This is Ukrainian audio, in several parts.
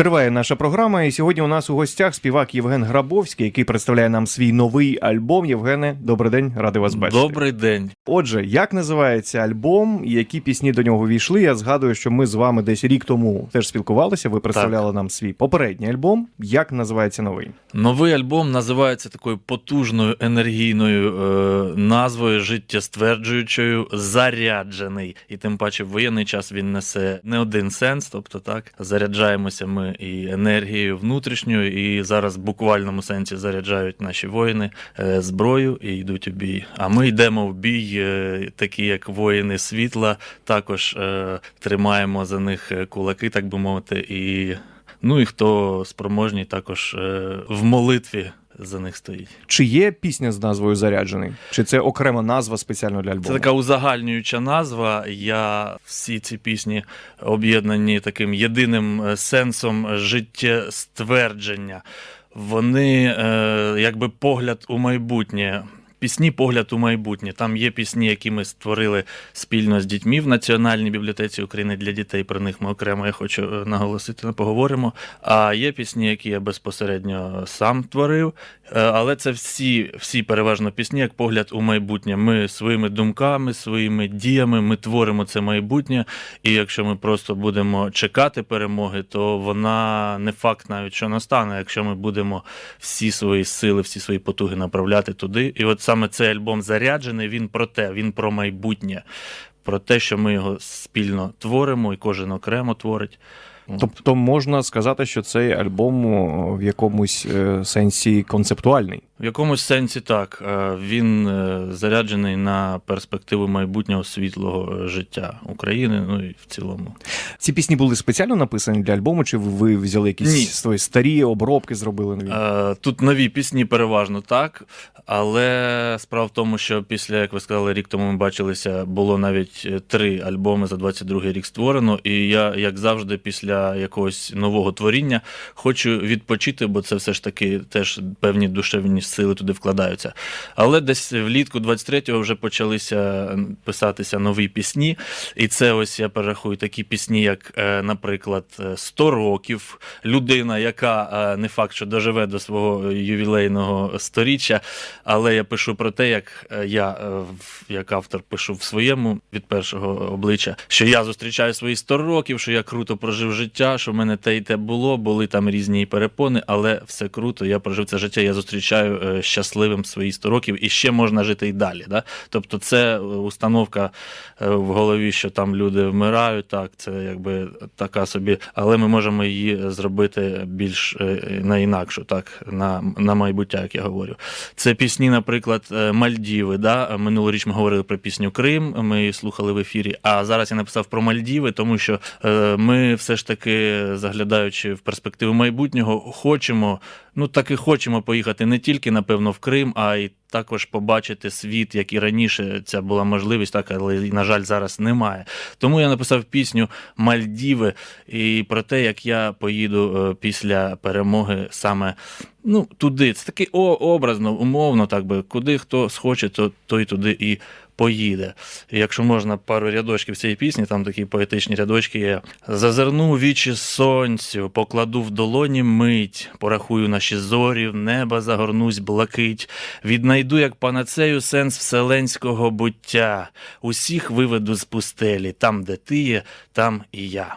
Триває наша програма, і сьогодні у нас у гостях співак Євген Грабовський, який представляє нам свій новий альбом. Євгене, добрий день, радий вас бачити. Добрий день. Отже, як називається альбом які пісні до нього війшли? Я згадую, що ми з вами десь рік тому теж спілкувалися. Ви представляли нам свій попередній альбом. Як називається новий? Новий альбом називається такою потужною енергійною е, назвою, життєстверджуючою заряджений. І тим паче в воєнний час він несе не один сенс. Тобто, так заряджаємося ми і енергією внутрішньою, і зараз в буквальному сенсі заряджають наші воїни е, зброю і йдуть у бій. А ми йдемо в бій, е, такі як воїни світла, також е, тримаємо за них кулаки, так би мовити, і. Ну і хто спроможній, також в молитві за них стоїть. Чи є пісня з назвою Заряджений? Чи це окрема назва спеціально для альбому? Це така узагальнююча назва. Я всі ці пісні об'єднані таким єдиним е, сенсом життєствердження. Вони е, якби погляд у майбутнє. Пісні погляд у майбутнє. Там є пісні, які ми створили спільно з дітьми в Національній бібліотеці України для дітей. Про них ми окремо я хочу е, наголосити, ми поговоримо. А є пісні, які я безпосередньо сам творив. Е, Але це всі, всі переважно пісні, як погляд у майбутнє. Ми своїми думками, своїми діями ми творимо це майбутнє. І якщо ми просто будемо чекати перемоги, то вона не факт навіть що настане, якщо ми будемо всі свої сили, всі свої потуги направляти туди. І от саме цей альбом заряджений, він про те, він про майбутнє, про те, що ми його спільно творимо, і кожен окремо творить. Тобто можна сказати, що цей альбом в якомусь е, сенсі концептуальний. В якомусь сенсі так. Е, Він е, заряджений на перспективу майбутнього світлого життя України, ну і в цілому. Ці пісні були спеціально написані для альбому, чи ви взяли якісь Ні. свої старі обробки, зробили нові? Е, Тут нові пісні переважно так, але справа в тому, що після, як ви сказали, рік тому ми бачилися, було навіть е, три альбоми за 22 рік створено. І я, як завжди, після якогось нового творіння хочу відпочити, бо це все ж таки теж певні душевні сили туди вкладаються. Але десь влітку 23-го вже почалися писатися нові пісні. І це ось я перерахую такі пісні, як, е, наприклад, е, «100 років. Людина, яка е, не факт, що доживе до свого ювілейного сторіччя, але я пишу про те, як е, я, е, як автор, пишу в своєму від першого обличчя, що я зустрічаю свої 100 років, що я круто прожив життя, що в мене те і те було, були там різні перепони, але все круто. Я прожив це життя. Я зустрічаю е, щасливим свої 100 років, і ще можна жити і далі. Да? Тобто, це е, установка е, в голові, що там люди вмирають. Так, це якби така собі, але ми можемо її зробити більш е, на інакшу, так, на, на майбуття, як я говорю. Це пісні, наприклад, е, Мальдіви. Да? Минулоріч ми говорили про пісню Крим, ми її слухали в ефірі. А зараз я написав про Мальдіви, тому що е, ми все ж таки, заглядаючи в перспективу майбутнього, хочемо, ну так і хочемо поїхати не тільки, напевно, в Крим, а й також побачити світ, як і раніше ця була можливість, так, але, на жаль, зараз немає. Тому я написав пісню Мальдіви і про те, як я поїду е, після перемоги саме ну, туди. Це таки о, образно, умовно, так би, куди хто схоче, то той туди і поїде. І якщо можна пару рядочків цієї пісні, там такі поетичні рядочки є. Зазирну вічі сонцю, покладу в долоні мить, порахую наші зорі, в неба загорнусь блакить, віднайду як панацею сенс вселенського буття, усіх виведу з пустелі, там, де ти є, там і я.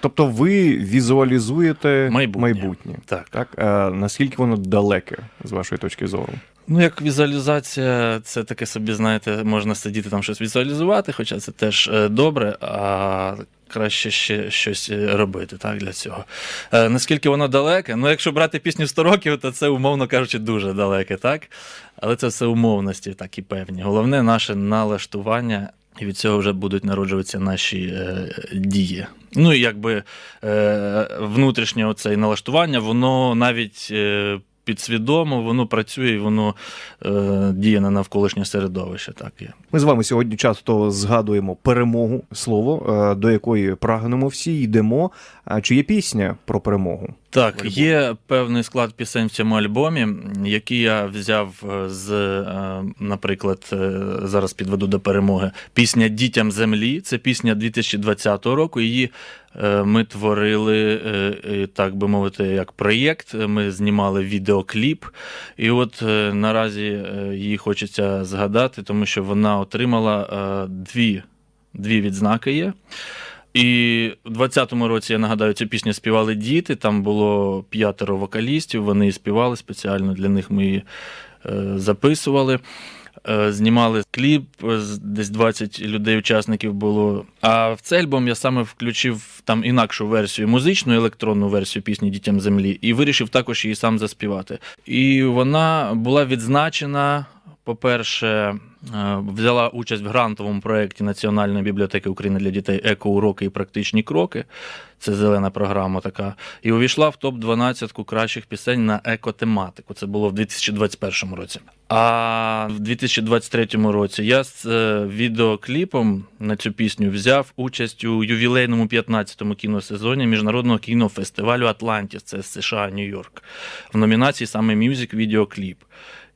Тобто ви візуалізуєте Майбутнє. майбутнє. Так. Так, а наскільки воно далеке з вашої точки зору? Ну, як візуалізація, це таке собі, знаєте, можна сидіти там щось візуалізувати, хоча це теж е, добре, а краще ще щось е, робити так, для цього. Е, наскільки воно далеке? Ну, якщо брати пісню 100 років, то це, умовно кажучи, дуже далеке, так? Але це все умовності такі певні. Головне наше налаштування. І від цього вже будуть народжуватися наші е, дії. Ну і якби е, внутрішнє оце налаштування, воно навіть е, підсвідомо, воно працює, і воно е, діє на навколишнє середовище. Так є. Ми з вами сьогодні часто згадуємо перемогу, слово, е, до якої прагнемо всі, йдемо. А чи є пісня про перемогу? Так, є певний склад пісень в цьому альбомі, які я взяв е, з, е, наприклад, е, зараз підведу до перемоги. Пісня Дітям землі. Це пісня 2020 року. Її ми творили, так би мовити, як проєкт. Ми знімали відеокліп. І от наразі її хочеться згадати, тому що вона отримала дві, дві відзнаки є. І в 20-му році, я нагадаю, цю пісню співали діти. Там було п'ятеро вокалістів, вони співали спеціально для них ми її е, записували. Е, Знімали кліп, е, десь 20 людей, учасників було. А в цей альбом я саме включив там інакшу версію, музичну електронну версію пісні Дітям землі, і вирішив також її сам заспівати. І вона була відзначена. По-перше, е, взяла участь в грантовому проєкті Національної бібліотеки України для дітей Екоуроки і практичні кроки. Це зелена програма така. І увійшла в топ-12 кращих пісень на екотематику. Це було в 2021 році. А в 2023 році я з е, відеокліпом на цю пісню взяв участь у ювілейному 15-му кіносезоні міжнародного кінофестивалю Атлантіс, це США, Нью-Йорк, в номінації саме Music відеокліп.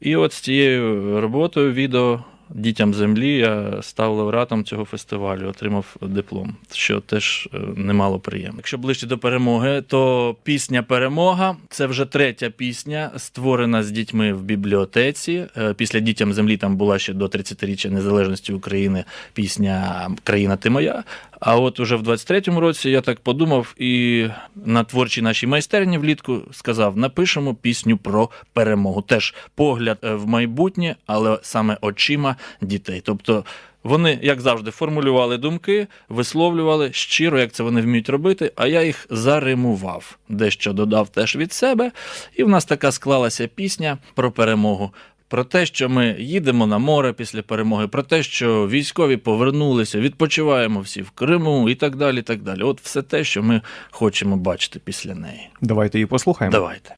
І от з цією роботою відео дітям землі я став лауреатом цього фестивалю, отримав диплом, що теж е, немало приємно. Якщо ближче до перемоги, то пісня Перемога це вже третя пісня, створена з дітьми в бібліотеці. Е, Після дітям землі там була ще до 30-річчя незалежності України пісня Країна ти моя. А от уже в 23-му році я так подумав і на творчій нашій майстерні влітку сказав: напишемо пісню про перемогу. Теж погляд е, в майбутнє, але саме очима дітей. Тобто вони, як завжди, формулювали думки, висловлювали щиро, як це вони вміють робити, а я їх заримував. Дещо додав теж від себе. І в нас така склалася пісня про перемогу. Про те, що ми їдемо на море після перемоги, про те, що військові повернулися, відпочиваємо всі в Криму і так далі. і так далі. От все те, що ми хочемо бачити після неї. Давайте її послухаємо. Давайте.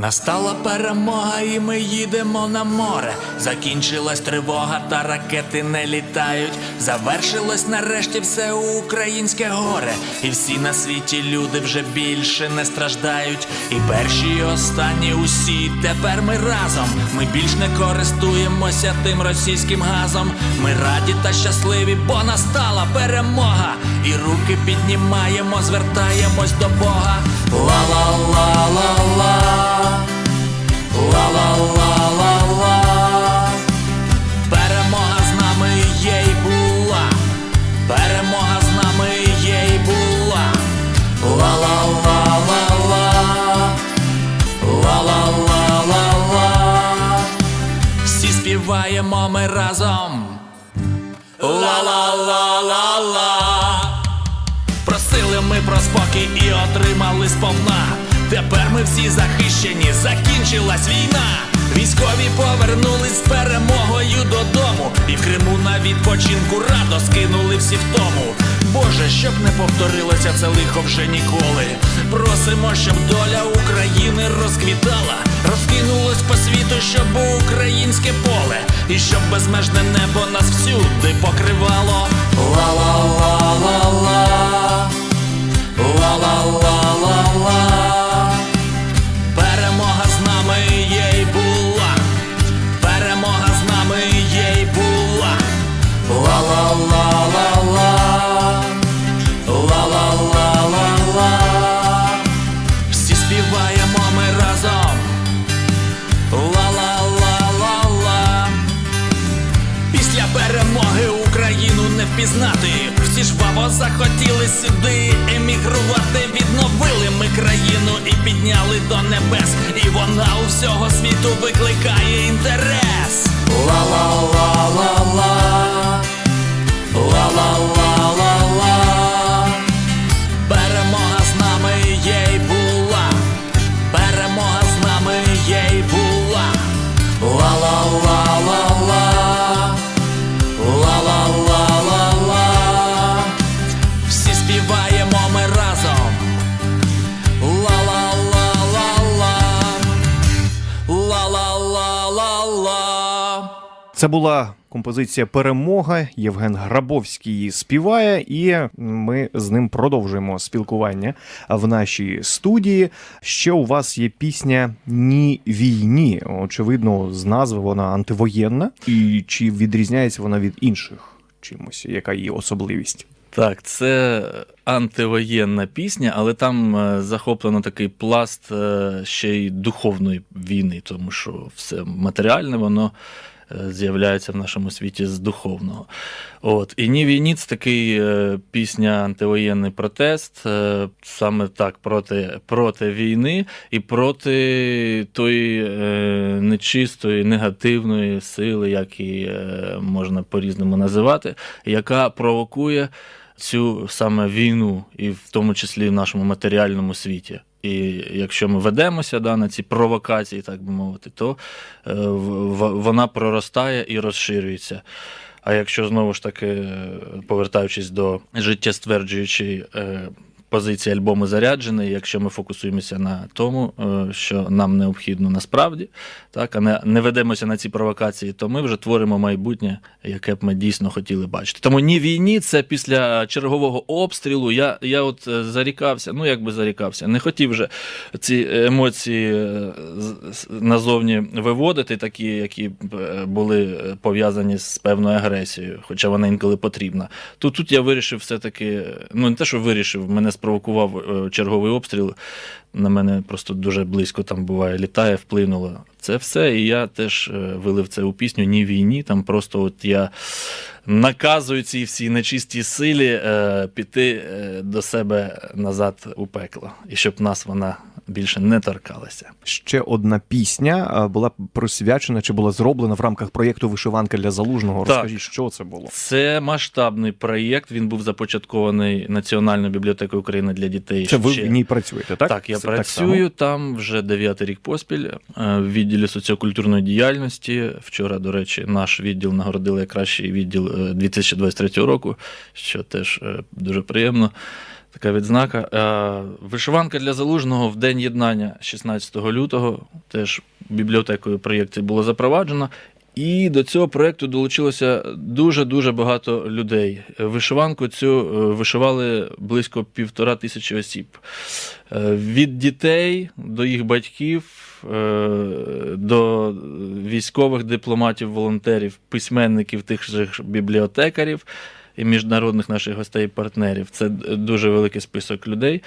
Настала перемога, і ми їдемо на море. Закінчилась тривога, та ракети не літають. Завершилось нарешті все українське горе. І всі на світі люди вже більше не страждають. І перші, і останні усі тепер ми разом. Ми більш не користуємося тим російським газом. Ми раді та щасливі, бо настала перемога. І руки піднімаємо, звертаємось до Бога. Ла-ла-ла-ла-ла. Ла-ла-ла-ла-ла. Перемога з нами є й була. Перемога з нами є й була. Ла-ла-ла-ла-ла. Ла-ла-ла-ла-ла. Всі співаємо ми разом. Ла-ла-ла-ла-ла. Просили ми про спокій і отримали сповна. Тепер ми всі захищені, закінчилась війна. Військові повернулись з перемогою додому. І в Криму на відпочинку радо скинули всі втому. Боже, щоб не повторилося це лихо вже ніколи. Просимо, щоб доля України розквітала, розкинулось по світу, щоб українське поле, і щоб безмежне небо нас всюди покривало. Ла-ла-ла-ла-ла. Захотіли сюди емігрувати. Відновили ми країну і підняли до небес. І вона у всього світу викликає інтерес. Ла-ла-ла-ла-ла. Це була композиція Перемога. Євген Грабовський її співає, і ми з ним продовжуємо спілкування в нашій студії. Ще у вас є пісня Ні війні. Очевидно, з назви вона антивоєнна. І чи відрізняється вона від інших чимось? Яка її особливість? Так, це антивоєнна пісня, але там е, захоплено такий пласт е, ще й духовної війни, тому що все матеріальне, воно е, з'являється в нашому світі з духовного. От. І ні війні це такий е, пісня антивоєнний протест, е, саме так проти, проти війни і проти тої нечистої, негативної сили, як її можна по-різному називати, яка провокує цю саме війну, і в тому числі в нашому матеріальному світі. І якщо ми ведемося да, на ці провокації, так би мовити, то е, в- вона проростає і розширюється. А якщо знову ж таки, е, повертаючись до життєстверджуючої е, позиції альбому заряджений, якщо ми фокусуємося на тому, е, що нам необхідно насправді, так, а не, не ведемося на ці провокації, то ми вже творимо майбутнє, яке б ми дійсно хотіли бачити. Тому ні війні, це після чергового обстрілу. Я, я от е, зарікався, ну як би зарікався, не хотів вже ці емоції е, назовні виводити, такі, які були пов'язані з певною агресією, хоча вона інколи потрібна. То тут я вирішив все-таки, ну не те, що вирішив, мене спровокував е, черговий обстріл. На мене просто дуже близько там буває, літає, вплинуло. Це все. І я теж е, вилив це у пісню Ні війні. Там просто от я наказую цій всій нечистій силі е, піти е, до себе назад у пекло, і щоб нас вона більше не торкалася. Ще одна пісня була присвячена чи була зроблена в рамках проєкту Вишиванка для залужного. Так. Розкажіть, що це було? Це масштабний проєкт. Він був започаткований Національною бібліотекою України для дітей. Це ви ще- в ній працюєте, так? Так, я Це працюю там вже дев'ятий рік поспіль е, в відділі соціокультурної діяльності. Вчора, до речі, наш відділ нагородили кращий відділ е, 2023 року, що теж е, дуже приємно. Така відзнака. Е, Вишиванка для залужного в день єднання 16 лютого теж бібліотекою проєкті було запроваджено. І до цього проєкту долучилося дуже-дуже багато людей. Вишиванку цю е, вишивали близько півтора тисячі осіб. Е, Від дітей до їх батьків, е, до військових дипломатів, волонтерів, письменників, тих же бібліотекарів і міжнародних наших гостей і партнерів. Це дуже великий список людей.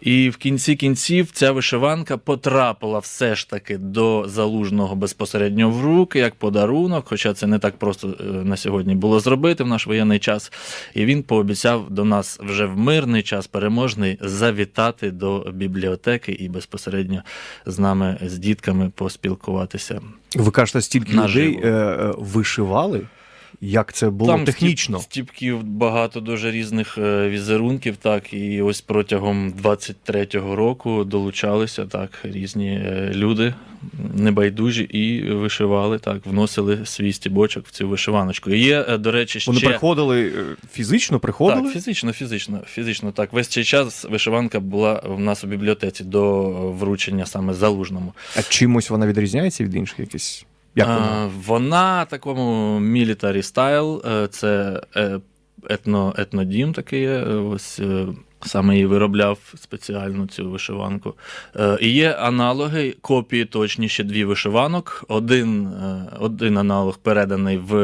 І в кінці кінців ця вишиванка потрапила все ж таки до залужного безпосередньо в руки як подарунок, хоча це не так просто е, на сьогодні було зробити в наш воєнний час. І він пообіцяв до нас вже в мирний час переможний завітати до бібліотеки і безпосередньо з нами, з дітками, поспілкуватися. Ви кажете, стільки людей е, е, вишивали? Як це було Там технічно? стіп- стіпків багато дуже різних е, візерунків, так, і ось протягом 23-го року долучалися так різні е, люди небайдужі і вишивали, так, вносили свій стібочок в цю вишиваночку. І є, е, до речі, ще... Вони приходили фізично, приходили? Так, фізично, фізично, фізично. Так, весь цей час вишиванка була в нас у бібліотеці до вручення саме залужному. А чимось вона відрізняється від інших якісь? Як вона? Вона такому мілітарі стайл, е, це е, етно, етнодім такий. є, Ось е, саме її виробляв спеціально цю вишиванку. Е, І є аналоги, копії точні ще дві вишиванок. Один, е, один аналог переданий в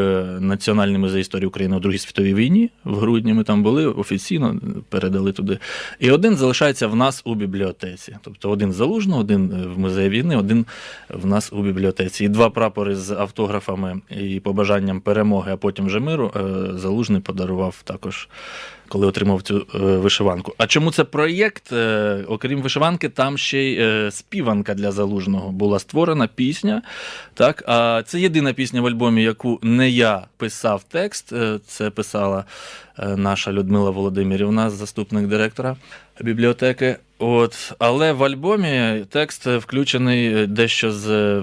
Національний музей історії України у Другій світовій війні. В грудні ми там були офіційно передали туди. І один залишається в нас у бібліотеці. Тобто один залужно, один е, в музеї війни, один в нас у бібліотеці. І два прапори з автографами і побажанням перемоги, а потім вже миру. Залужний подарував також. Коли отримав цю е, вишиванку. А чому це проєкт? Е, окрім вишиванки, там ще й е, співанка для залужного була створена пісня. Так? А це єдина пісня в альбомі, яку не я писав текст. Це писала наша Людмила Володимирівна, заступник директора. бібліотеки. От, але в альбомі текст включений дещо з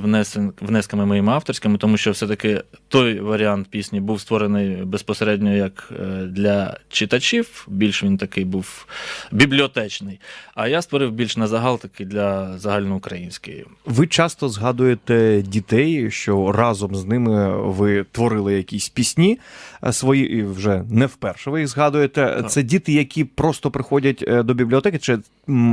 внесками моїми авторськими, тому що все-таки той варіант пісні був створений безпосередньо як е, для читачів, більш він такий був бібліотечний. А я створив більш на загал такий для загальноукраїнський. Ви часто згадуєте дітей, що разом з ними ви творили якісь пісні е, свої, і вже не вперше ви їх згадуєте. Так. Це діти, які просто приходять е, до бібліотеки, чи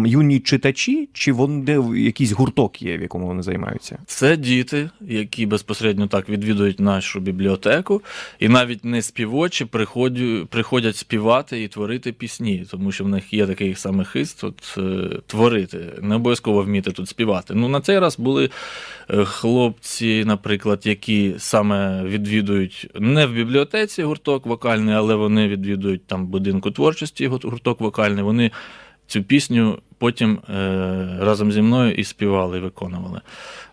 юні читачі, чи вони якийсь гурток є, в якому вони займаються? Це діти, які безпосередньо так відвідують нашу бібліотеку, і навіть не співочі приходять, приходять співати і творити пісні, тому що в них є такий саме хист от, е, творити. Не обов'язково вміти тут співати. Ну, на цей раз були е, хлопці, наприклад, які саме відвідують не в бібліотеці гурток вокальний, але вони відвідують там будинку творчості гурток вокальний. Вони цю пісню потім е, разом зі мною і співали, і виконували.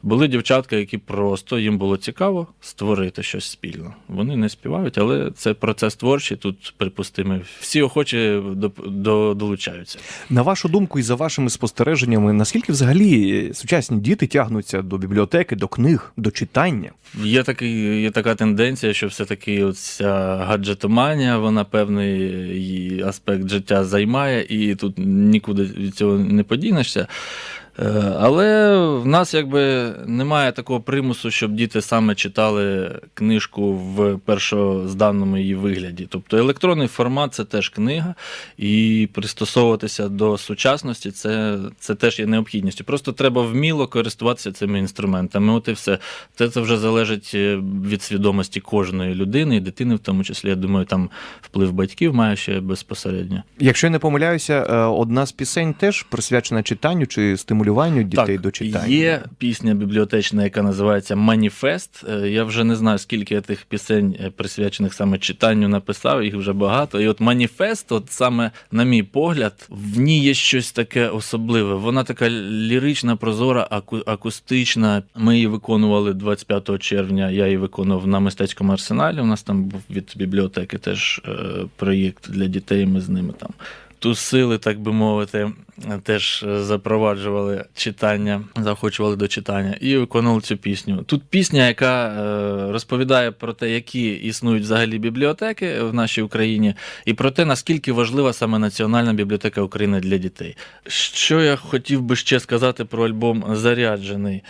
Були дівчатка, які просто їм було цікаво створити щось спільно. Вони не співають, але це процес творчий, тут припустимо. Всі охочі до, до, долучаються. На вашу думку, і за вашими спостереженнями, наскільки взагалі сучасні діти тягнуться до бібліотеки, до книг, до читання? Є, такий, є така тенденція, що все-таки ця гаджетоманія, вона певний її аспект життя займає, і тут нікуди від цього не подінешся. Е, Але в нас якби немає такого примусу, щоб діти саме читали книжку в першозданному її вигляді. Тобто електронний формат це теж книга, і пристосовуватися до сучасності це, це теж є необхідністю. Просто треба вміло користуватися цими інструментами. От і все. Це, це вже залежить е, від свідомості кожної людини, і дитини, в тому числі. Я думаю, там вплив батьків має ще безпосередньо. Якщо я не помиляюся, е, одна з пісень теж присвячена читанню чи стимулюванню дітей до читання. Є пісня бібліотечна, яка називається Маніфест. Е, Я вже не знаю, скільки я тих пісень, е, присвячених саме читанню, написав, їх вже багато. І от Маніфест, от саме, на мій погляд, в ній є щось таке особливе. Вона така лірична, прозора, аку- акустична. Ми її виконували 25 червня. Я її виконував на мистецькому арсеналі. У нас там був від бібліотеки теж е, проєкт для дітей. Ми з ними там тусили, так би мовити, теж е, запроваджували читання, заохочували до читання і виконували цю пісню. Тут пісня, яка е, розповідає про те, які існують взагалі бібліотеки в нашій Україні, і про те, наскільки важлива саме Національна бібліотека України для дітей. Що я хотів би ще сказати про альбом Заряджений.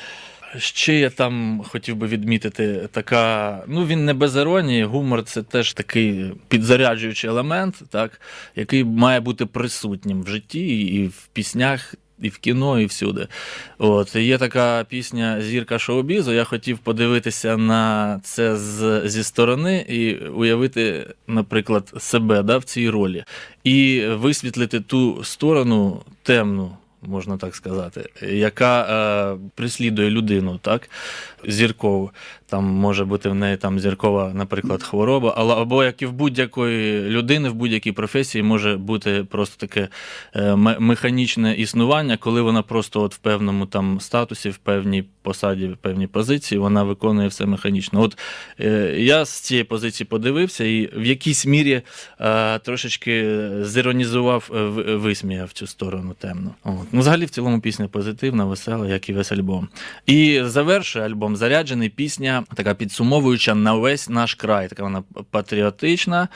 Ще я там хотів би відмітити така. Ну він не без іронії. Гумор це теж такий підзаряджуючий елемент, так, який має бути присутнім в житті і в піснях. І в кіно, і всюди. От є така пісня Зірка шоу-бізу. Я хотів подивитися на це з, зі сторони і уявити, наприклад, себе да, в цій ролі, і висвітлити ту сторону темну, можна так сказати, яка е, прислідує людину, так, зіркову. Там може бути в неї там зіркова, наприклад, хвороба, але або як і в будь-якої людини, в будь-якій професії може бути просто таке е, механічне існування, коли вона просто от в певному там статусі, в певній посаді, в певній позиції, вона виконує все механічно. От е, я з цієї позиції подивився і в якійсь мірі е, трошечки зіронізував, висміяв цю сторону темну. От. Ну, взагалі, в цілому пісня позитивна, весела, як і весь альбом. І завершує альбом заряджений пісня, така підсумовуюча на весь наш край. Така вона патріотична,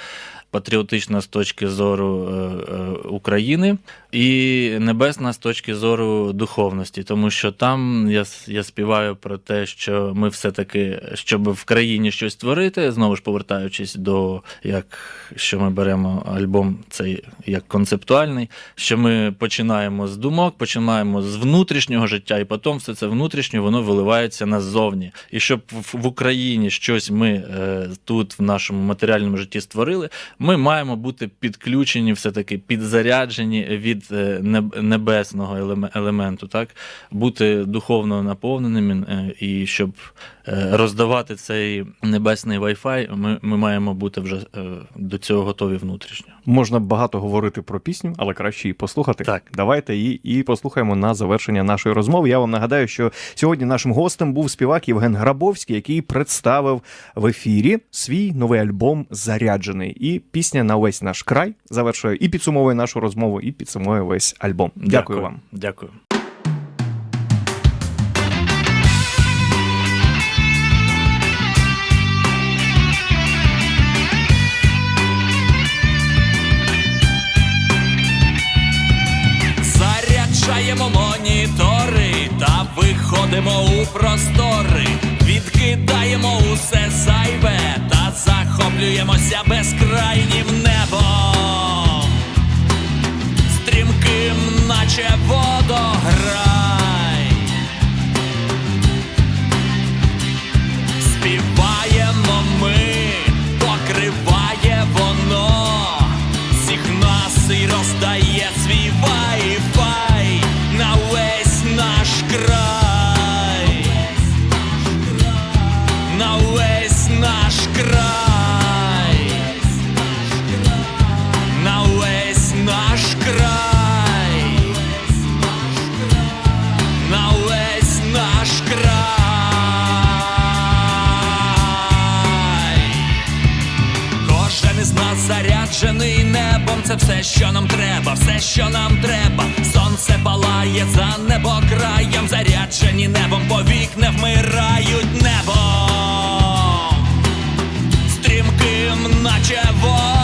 патріотична з точки зору е, е, України і небесна з точки зору духовності, тому що там я, я співаю про те, що ми все-таки, щоб в країні щось творити, знову ж повертаючись до як що ми беремо альбом цей як концептуальний, що ми починаємо з думок, починаємо з внутрішнього життя, і потім все це внутрішнє воно виливається назовні. І щоб в Україні щось ми е, тут в нашому матеріальному житті створили, ми маємо бути підключені, все-таки підзаряджені від е, небесного елеме- елементу, так бути духовно наповненими, е, і щоб е, роздавати цей небесний Wi-Fi, ми, ми маємо бути вже до цього готові внутрішньо. Можна багато говорити про пісню, але краще її послухати. Так. Давайте її і послухаємо на завершення нашої розмови. Я вам нагадаю, що сьогодні нашим гостем був співак Євген Грабовський, який представив в ефірі свій новий альбом Заряджений. І пісня на весь наш край завершує і підсумовує нашу розмову, і підсумує весь альбом. Дякую, вам. Дякую. Заряджаємо монітори та виходимо у простори, відкидаємо усе зайве та захоплюємося безкрайнім небом, стрімким, наче водограй. Співаємо ми, покриває воно, всіх нас і роздає свій наш край, це все, що нам треба, все, що нам треба. Сонце палає за небо краєм, заряджені небом, повік не вмирають небо. Стрімким, наче водограй.